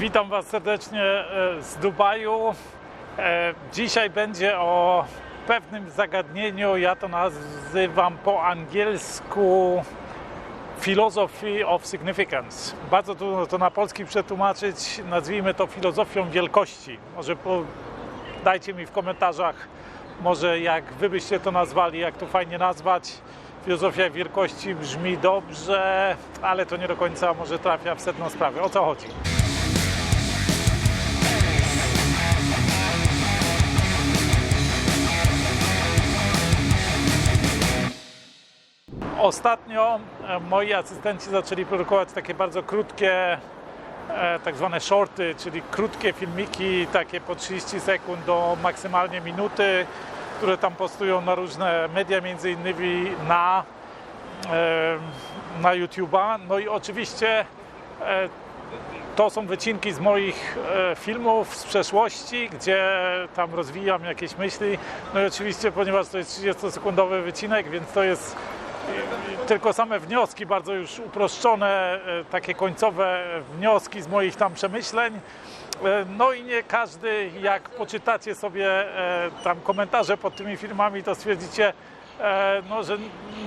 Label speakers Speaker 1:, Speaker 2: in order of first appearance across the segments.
Speaker 1: Witam Was serdecznie e, z Dubaju. E, Dzisiaj będzie o pewnym zagadnieniu, ja to nazywam po angielsku Philosophy of Significance. Bardzo trudno to na polski przetłumaczyć, nazwijmy to filozofią wielkości. Może po, dajcie mi w komentarzach, może jak Wy byście to nazwali, jak to fajnie nazwać. Filozofia wielkości brzmi dobrze, ale to nie do końca może trafia w sedno sprawy. O co chodzi? Ostatnio e, moi asystenci zaczęli produkować takie bardzo krótkie, e, tak zwane shorty, czyli krótkie filmiki, takie po 30 sekund do maksymalnie minuty, które tam postują na różne media, między innymi na, e, na YouTube'a. No i oczywiście to są wycinki z moich filmów z przeszłości, gdzie tam rozwijam jakieś myśli. No i oczywiście, ponieważ to jest 30-sekundowy wycinek, więc to jest tylko same wnioski, bardzo już uproszczone, e, takie końcowe wnioski z moich tam przemyśleń. E, No i nie każdy, jak poczytacie sobie e, tam komentarze pod tymi filmami, to stwierdzicie, no, że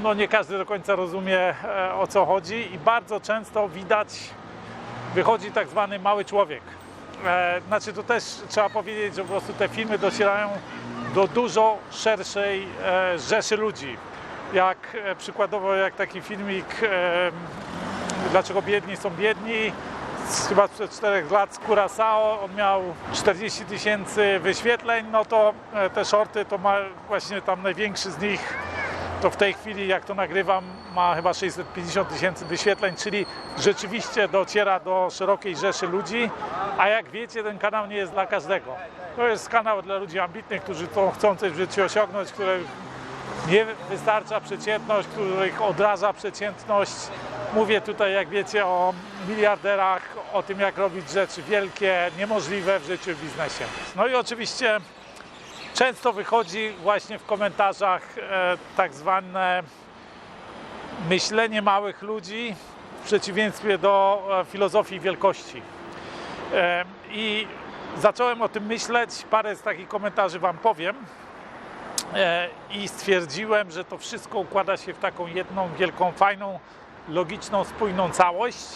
Speaker 1: no nie każdy do końca rozumie o co chodzi i bardzo często widać wychodzi tak zwany mały człowiek. Znaczy to też trzeba powiedzieć, że po prostu te filmy docierają do dużo szerszej rzeszy ludzi. Jak e, przykładowo jak taki filmik e, Dlaczego biedni są biedni? Chyba sprzed 4 lat z Curaçao, on miał 40 tysięcy wyświetleń, no to e, te shorty to ma właśnie tam największy z nich. To w tej chwili, jak to nagrywam, ma chyba 650 tysięcy wyświetleń, czyli rzeczywiście dociera do szerokiej rzeszy ludzi, a jak wiecie, ten kanał nie jest dla każdego. To jest kanał dla ludzi ambitnych, którzy chcą coś w życiu osiągnąć, które nie wystarcza przeciętność, których odraża przeciętność. Mówię tutaj, jak wiecie, o miliarderach, o tym, jak robić rzeczy wielkie, niemożliwe w życiu w biznesie. No i oczywiście często wychodzi właśnie w komentarzach e, tak zwane myślenie małych ludzi w przeciwieństwie do e, filozofii wielkości. E, I zacząłem o tym myśleć, parę z takich komentarzy Wam powiem i stwierdziłem, że to wszystko układa się w taką jedną wielką, fajną, logiczną, spójną całość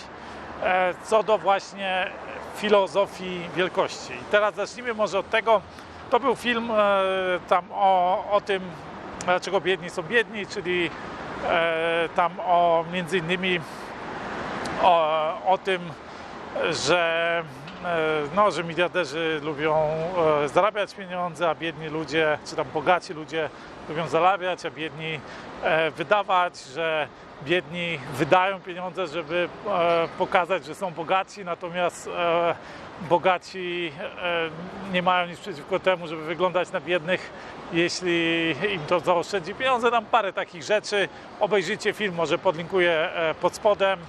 Speaker 1: e, co do właśnie filozofii wielkości. I teraz zacznijmy może od tego, to był film e, tam o, o tym, dlaczego biedni są biedni, czyli e, tam o między innymi o, o tym, że, e, no, że miliarderzy lubią e, zarabiać pieniądze, a biedni ludzie, czy tam bogaci ludzie lubią zarabiać, a biedni e, wydawać, że biedni wydają pieniądze, żeby e, pokazać, że są bogaci, natomiast e, bogaci e, nie mają nic przeciwko temu, żeby wyglądać na biednych, jeśli im to zaoszczędzi pieniądze. Tam parę takich rzeczy. Obejrzyjcie film, może podlinkuję e, pod spodem.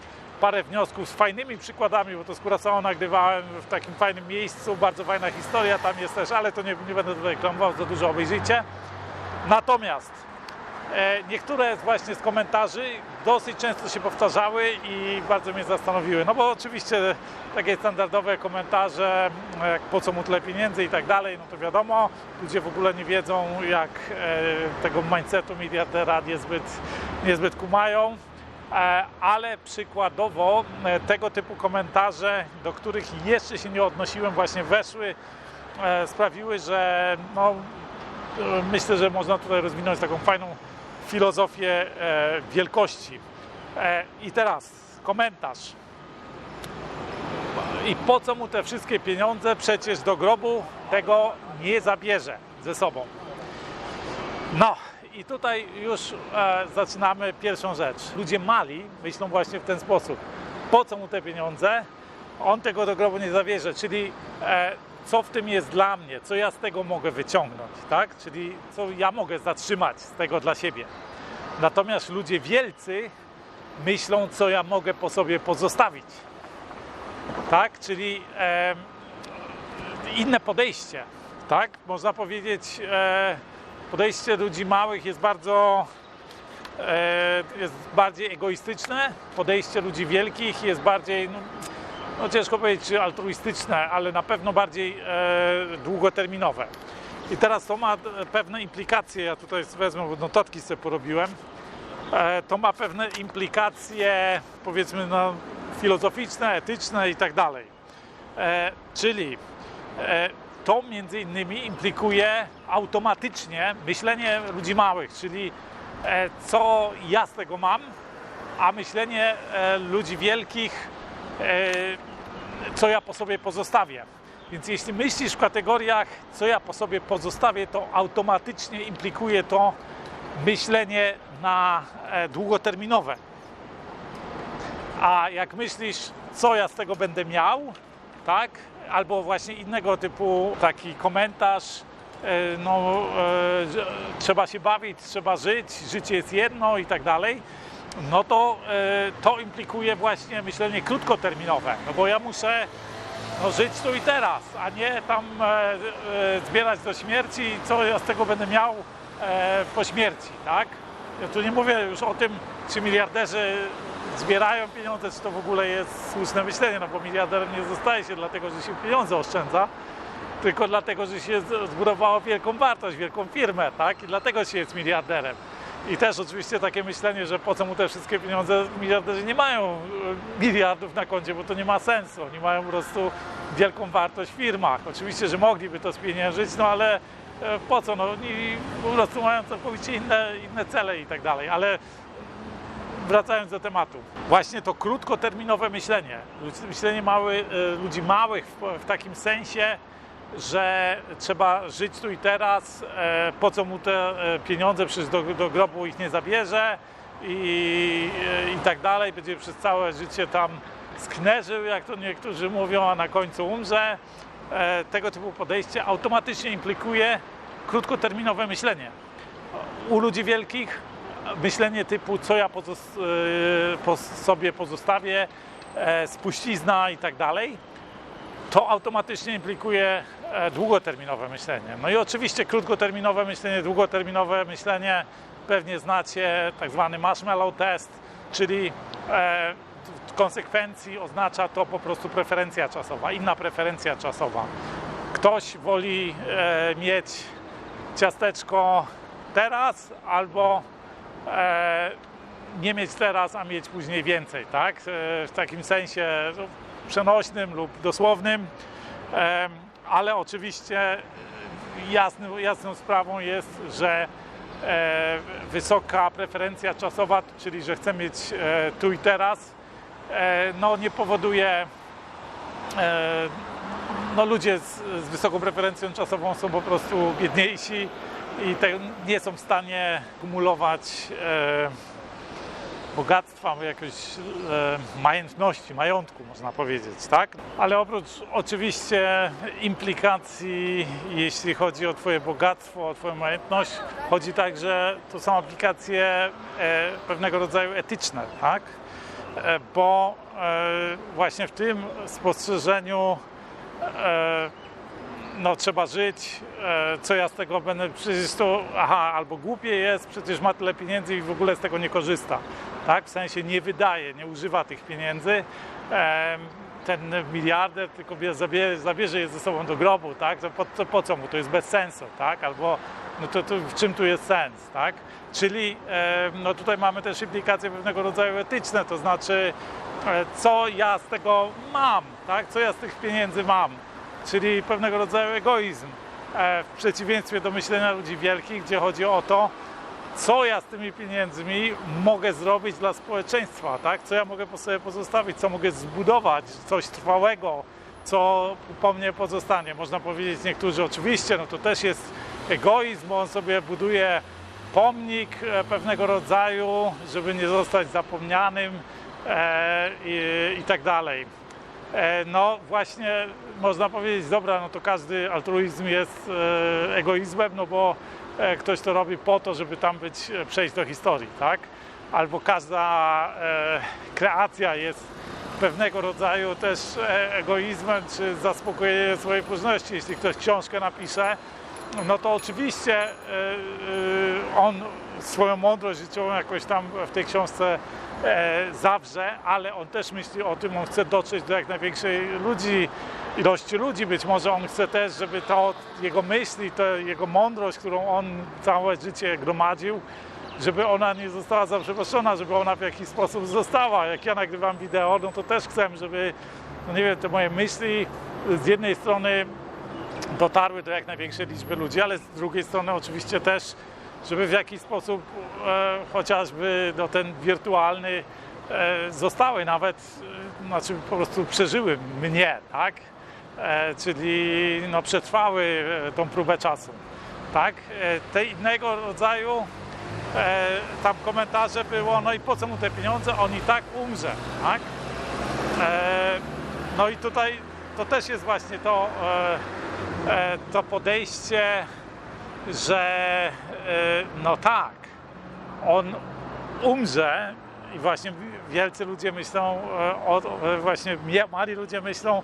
Speaker 1: Parę wniosków z fajnymi przykładami, bo to z Curaçao nagrywałem w takim fajnym miejscu, bardzo fajna historia tam jest też, ale to nie, nie będę tutaj reklamował, za dużo obejrzyjcie. Natomiast e, niektóre właśnie z komentarzy dosyć często się powtarzały i bardzo mnie zastanowiły. No bo oczywiście takie standardowe komentarze, jak po co mu tyle pieniędzy i tak dalej, no to wiadomo, ludzie w ogóle nie wiedzą, jak e, tego mindsetu miliardera niezbyt, niezbyt kumają. E, Ale przykładowo e, tego typu komentarze, do których jeszcze się nie odnosiłem, właśnie weszły, e, sprawiły, że no, myślę, że można tutaj rozwinąć taką fajną filozofię wielkości. I teraz komentarz. I po co mu te wszystkie pieniądze? Przecież do grobu tego nie zabierze ze sobą. No i tutaj już e, zaczynamy pierwszą rzecz. Ludzie mali myślą właśnie w ten sposób. Po co mu te pieniądze? On tego do grobu nie zabierze, czyli e, co w tym jest dla mnie, co ja z tego mogę wyciągnąć, tak? Czyli co ja mogę zatrzymać z tego dla siebie. Natomiast ludzie wielcy myślą, co ja mogę po sobie pozostawić. Tak? Czyli e, inne podejście. Tak? Można powiedzieć, e, podejście ludzi małych jest bardzo e, jest bardziej egoistyczne, podejście ludzi wielkich jest bardziej no, no ciężko powiedzieć, altruistyczne, ale na pewno bardziej e, długoterminowe. I teraz to ma pewne implikacje, ja tutaj wezmę, notatki sobie porobiłem. E, to ma pewne implikacje, powiedzmy, no, filozoficzne, etyczne i tak dalej. Czyli to między innymi implikuje automatycznie myślenie ludzi małych, czyli e, co ja z tego mam, a myślenie e, ludzi wielkich, e, co ja po sobie pozostawię. Więc jeśli myślisz w kategoriach, co ja po sobie pozostawię, to automatycznie implikuje to myślenie na długoterminowe. A jak myślisz, co ja z tego będę miał, tak? Albo właśnie innego typu taki komentarz, e, no, e, trzeba się bawić, trzeba żyć, życie jest jedno i tak dalej, no to e, to implikuje właśnie myślenie krótkoterminowe, no bo ja muszę no, żyć tu i teraz, a nie tam zbierać do śmierci, co ja z tego będę miał po śmierci, tak? Ja tu nie mówię już o tym, czy miliarderzy zbierają pieniądze, czy to w ogóle jest słuszne myślenie, no bo miliarderem nie zostaje się dlatego, że się pieniądze oszczędza, tylko dlatego, że się zbudowało wielką wartość, wielką firmę, tak? I dlatego się jest miliarderem. I też oczywiście takie myślenie, że po co mu te wszystkie pieniądze, miliarderzy nie mają e, miliardów na koncie, bo to nie ma sensu. Oni mają po prostu wielką wartość w firmach. Oczywiście, że mogliby to spieniężyć, no ale e, po co? No oni po prostu mają całkowicie inne, inne cele i tak dalej. Ale wracając do tematu. Właśnie to krótkoterminowe myślenie. Myślenie mały, e, ludzi małych w, w takim sensie, że trzeba żyć tu i teraz, e, po co mu te e, pieniądze, przecież do, do grobu ich nie zabierze i, i tak dalej. Będzie przez całe życie tam sknerzył, jak to niektórzy mówią, a na końcu umrze. Tego typu podejście automatycznie implikuje krótkoterminowe myślenie. U ludzi wielkich myślenie typu, co ja pozos- e, po sobie pozostawię, e, spuścizna i tak dalej, to automatycznie implikuje e, długoterminowe myślenie. No i oczywiście krótkoterminowe myślenie, długoterminowe myślenie pewnie znacie tak zwany marshmallow test, czyli e, w konsekwencji oznacza to po prostu preferencja czasowa, inna preferencja czasowa. Ktoś woli mieć ciasteczko teraz albo nie mieć teraz, a mieć później więcej, tak? E, w takim sensie no, przenośnym lub dosłownym, Em, ale oczywiście e, jasny, jasną sprawą jest, że e, wysoka preferencja czasowa, czyli że chcę mieć e, tu i teraz, e, no nie powoduje e, no ludzie z, z wysoką preferencją czasową są po prostu biedniejsi i te, nie są w stanie kumulować e, bogactwa, jakiejś e, majętności, majątku można powiedzieć, tak? Ale oprócz oczywiście implikacji, jeśli chodzi o Twoje bogactwo, o Twoją majętność, chodzi także, to są aplikacje e, pewnego rodzaju etyczne, tak? E, bo e, właśnie w tym spostrzeżeniu e, no trzeba żyć, e, co ja z tego będę, przecież to, aha, albo głupie jest, przecież ma tyle pieniędzy i w ogóle z tego nie korzysta, tak, w sensie nie wydaje, nie używa tych pieniędzy, ten miliarder tylko bie- zabierze, zabierze je ze sobą do grobu, tak, po, to po co mu, to jest bez sensu, tak, albo no to, to w czym tu jest sens, tak, czyli no tutaj mamy też implikacje pewnego rodzaju etyczne, to znaczy e, co ja z tego mam, tak, co ja z tych pieniędzy mam, czyli pewnego rodzaju egoizm. e, W przeciwieństwie do myślenia ludzi wielkich, gdzie chodzi o to, co ja z tymi pieniędzmi mogę zrobić dla społeczeństwa, tak? Co ja mogę po sobie pozostawić, co mogę zbudować, coś trwałego, co po mnie pozostanie. Można powiedzieć niektórzy oczywiście, no to też jest egoizm, bo on sobie buduje pomnik e, pewnego rodzaju, żeby nie zostać zapomnianym e, i, i tak dalej. E, No właśnie można powiedzieć, dobra, no to każdy altruizm jest e, egoizmem, no bo e, ktoś to robi po to, żeby tam być, przejść do historii, tak? Albo każda kreacja jest pewnego rodzaju też egoizmem, czy zaspokojenie swojej próżności. Jeśli ktoś książkę napisze, no to oczywiście on swoją mądrość życiową jakoś tam w tej książce e, zawrze, ale on też myśli o tym, on chce dotrzeć do jak największej ludzi, ilości ludzi. Być może on chce też, żeby to jego myśli, to jego mądrość, którą on całe życie gromadził, żeby ona nie została zaprzepaszczona, żeby ona w jakiś sposób została. Jak ja nagrywam wideo, no to też chcę, żeby, no nie wiem, te moje myśli z jednej strony dotarły do jak największej liczby ludzi, ale z drugiej strony oczywiście też, żeby w jakiś sposób e, chociażby no, ten wirtualny e, zostały nawet, e, znaczy po prostu przeżyły mnie, tak? E, czyli no, przetrwały e, tą próbę czasu, tak? E, te innego rodzaju e, tam komentarze było, no i po co mu te pieniądze, on i tak umrze, tak? E, no i tutaj to też jest właśnie to, e, e, to podejście, że e, no tak, on umrze i właśnie wielcy ludzie myślą, e, e, właśnie mali ludzie myślą,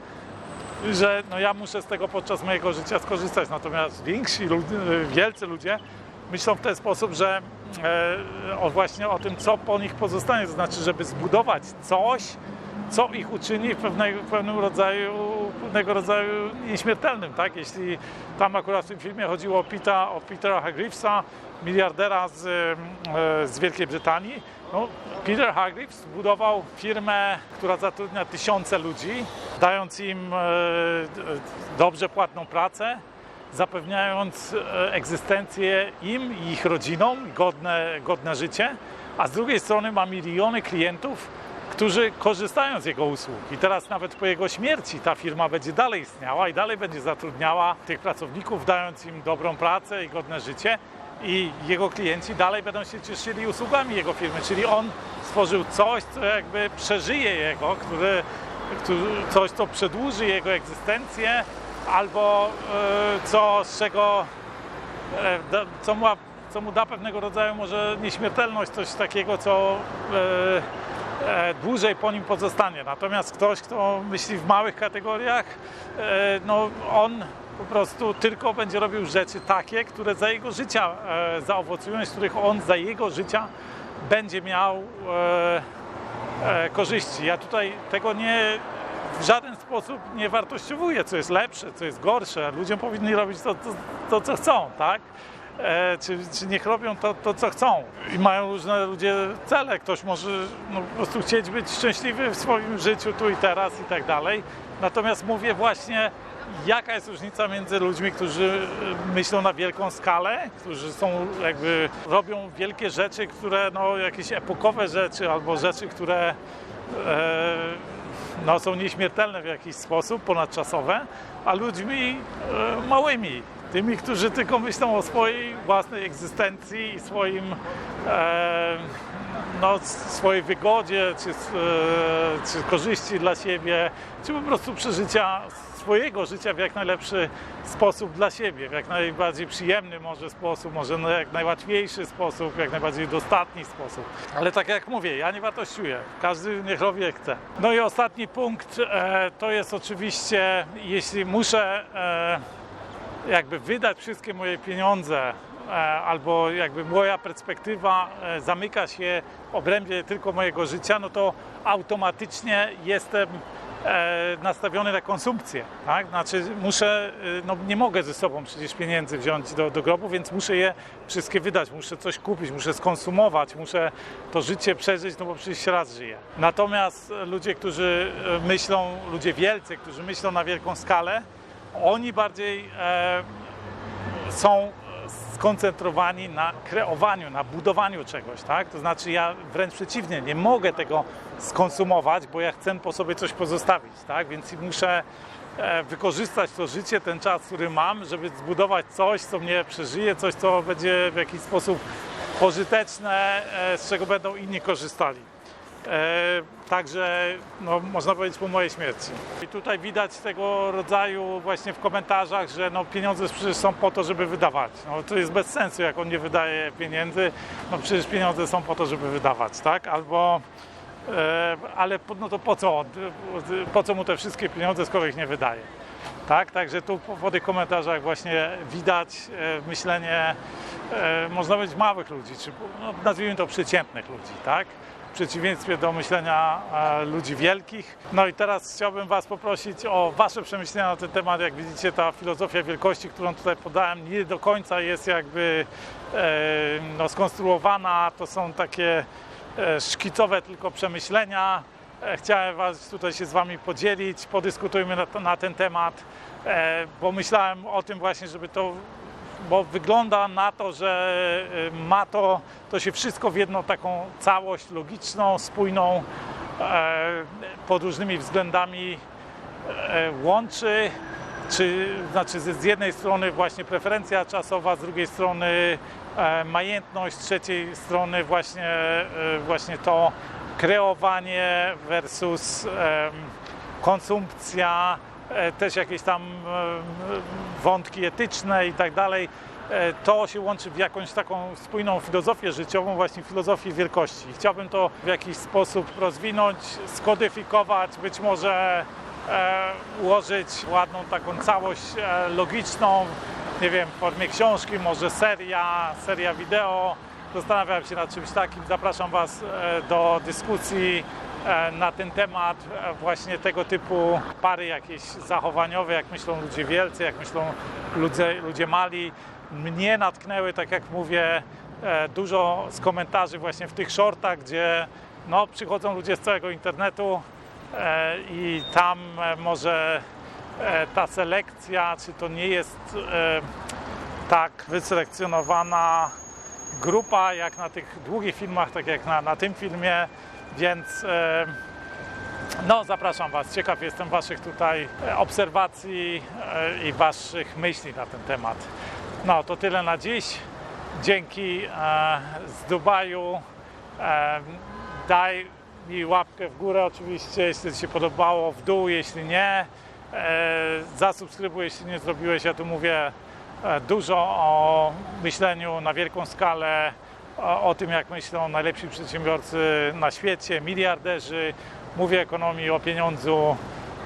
Speaker 1: że no ja muszę z tego podczas mojego życia skorzystać, natomiast więksi wielcy ludzie myślą w ten sposób, że właśnie o tym, co po nich pozostanie, to znaczy, żeby zbudować coś, co ich uczyni w pewnym rodzaju, pewnego rodzaju nieśmiertelnym, tak? Jeśli tam akurat w tym filmie chodziło o, Pita, o Petera Hargreavesa, miliardera z, e, z Wielkiej Brytanii, no, Peter Hargreaves zbudował firmę, która zatrudnia tysiące ludzi, dając im e, dobrze płatną pracę, zapewniając e, egzystencję im i ich rodzinom, godne, godne życie, a z drugiej strony ma miliony klientów, którzy korzystają z jego usług. I teraz nawet po jego śmierci ta firma będzie dalej istniała i dalej będzie zatrudniała tych pracowników, dając im dobrą pracę i godne życie. I jego klienci dalej będą się cieszyli usługami jego firmy, czyli on stworzył coś, co jakby przeżyje jego, który, coś, co przedłuży jego egzystencję, albo e, co z czego e, co, mu, co mu da pewnego rodzaju może nieśmiertelność, coś takiego, co e, e, dłużej po nim pozostanie. Natomiast ktoś, kto myśli w małych kategoriach, e, no on po prostu tylko będzie robił rzeczy takie, które za jego życia e, zaowocują, z których on za jego życia będzie miał e, e, korzyści. Ja tutaj tego nie w żaden sposób nie wartościowuję, co jest lepsze, co jest gorsze. Ludziom powinni robić to, to, to co chcą, tak? E, czy, czy niech robią to, to, co chcą. I mają różne ludzie cele. Ktoś może no, po prostu chcieć być szczęśliwy w swoim życiu tu i teraz i tak dalej. Natomiast mówię właśnie, jaka jest różnica między ludźmi, którzy myślą na wielką skalę, którzy są jakby robią wielkie rzeczy, które no jakieś epokowe rzeczy albo rzeczy, które e, no, są nieśmiertelne w jakiś sposób, ponadczasowe, a ludźmi e, małymi, tymi, którzy tylko myślą o swojej własnej egzystencji i swoim e, no, swojej wygodzie, czy, e, czy korzyści dla siebie, czy po prostu przeżycia swojego życia w jak najlepszy sposób dla siebie, w jak najbardziej przyjemny może sposób, może na jak najłatwiejszy sposób, jak najbardziej dostatni sposób. Ale tak jak mówię, ja nie wartościuję. Każdy niech robi jak chce. No i ostatni punkt e, to jest oczywiście, jeśli muszę e, jakby wydać wszystkie moje pieniądze e, albo jakby moja perspektywa e, zamyka się w obrębie tylko mojego życia, no to automatycznie jestem e, nastawiony na konsumpcję, tak? Znaczy muszę, no nie mogę ze sobą przecież pieniędzy wziąć do, do grobu, więc muszę je wszystkie wydać, muszę coś kupić, muszę skonsumować, muszę to życie przeżyć, no bo przecież raz żyję. Natomiast ludzie, którzy myślą, ludzie wielcy, którzy myślą na wielką skalę, oni bardziej e, są skoncentrowani na kreowaniu, na budowaniu czegoś, tak? To znaczy ja wręcz przeciwnie, nie mogę tego skonsumować, bo ja chcę po sobie coś pozostawić, tak? Więc muszę e, wykorzystać to życie, ten czas, który mam, żeby zbudować coś, co mnie przeżyje, coś, co będzie w jakiś sposób pożyteczne, e, z czego będą inni korzystali. E, także no, można powiedzieć po mojej śmierci. I tutaj widać tego rodzaju właśnie w komentarzach, że no, pieniądze przecież są po to, żeby wydawać. No, to jest bez sensu, jak on nie wydaje pieniędzy, no przecież pieniądze są po to, żeby wydawać, tak? Albo e, ale no to po co, on- po co mu te wszystkie pieniądze, skoro ich nie wydaje? Tak, także tu po tych komentarzach właśnie widać e, myślenie e, można powiedzieć, małych ludzi, czy no, nazwijmy to przeciętnych ludzi, tak? Przeciwieństwie do myślenia e, ludzi wielkich. No i teraz chciałbym Was poprosić o Wasze przemyślenia na ten temat. Jak widzicie, ta filozofia wielkości, którą tutaj podałem, nie do końca jest jakby e, no, skonstruowana. To są takie e, szkicowe tylko przemyślenia. Chciałem Was tutaj się z Wami podzielić, podyskutujmy na, na ten temat, bo myślałem o tym właśnie, żeby to, bo wygląda na to, że e, ma to, to się wszystko w jedną taką całość logiczną, spójną, e, pod różnymi względami e, łączy. Czy, znaczy z jednej strony właśnie preferencja czasowa, z drugiej strony e, majętność, z trzeciej strony właśnie, właśnie to kreowanie versus konsumpcja, też jakieś tam em, wątki etyczne i tak dalej. E, To się łączy w jakąś taką spójną filozofię życiową, właśnie filozofię wielkości. Chciałbym to w jakiś sposób rozwinąć, skodyfikować, być może e, ułożyć ładną taką całość e, logiczną, nie wiem, w formie książki, może seria, seria wideo. Zastanawiam się nad czymś takim. Zapraszam Was e, do dyskusji e, na ten temat e, właśnie tego typu pary jakieś zachowaniowe, jak myślą ludzie wielcy, jak myślą ludzie, ludzie mali. Mnie natknęły, tak jak mówię, dużo z komentarzy właśnie w tych shortach, gdzie no, przychodzą ludzie z całego internetu i tam może ta selekcja, czy to nie jest tak wyselekcjonowana grupa jak na tych długich filmach, tak jak na, na tym filmie, więc no zapraszam Was, ciekaw jestem Waszych tutaj e, obserwacji e, i Waszych myśli na ten temat. No to tyle na dziś. Dzięki e, z Dubaju. Daj mi łapkę w górę oczywiście, jeśli Ci się podobało, w dół, jeśli nie. Zasubskrybuj, jeśli nie zrobiłeś. Ja tu mówię dużo o myśleniu na wielką skalę, o, o tym, jak myślą najlepsi przedsiębiorcy na świecie, miliarderzy. Mówię o ekonomii, o pieniądzu,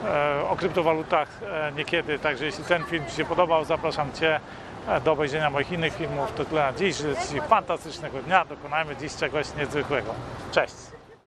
Speaker 1: e, o kryptowalutach e, niekiedy. Także jeśli ten film Ci się podobał, zapraszam Cię e, do obejrzenia moich innych filmów. To tyle na dziś. Życzę Ci fantastycznego dnia. Dokonajmy dziś czegoś niezwykłego. Cześć!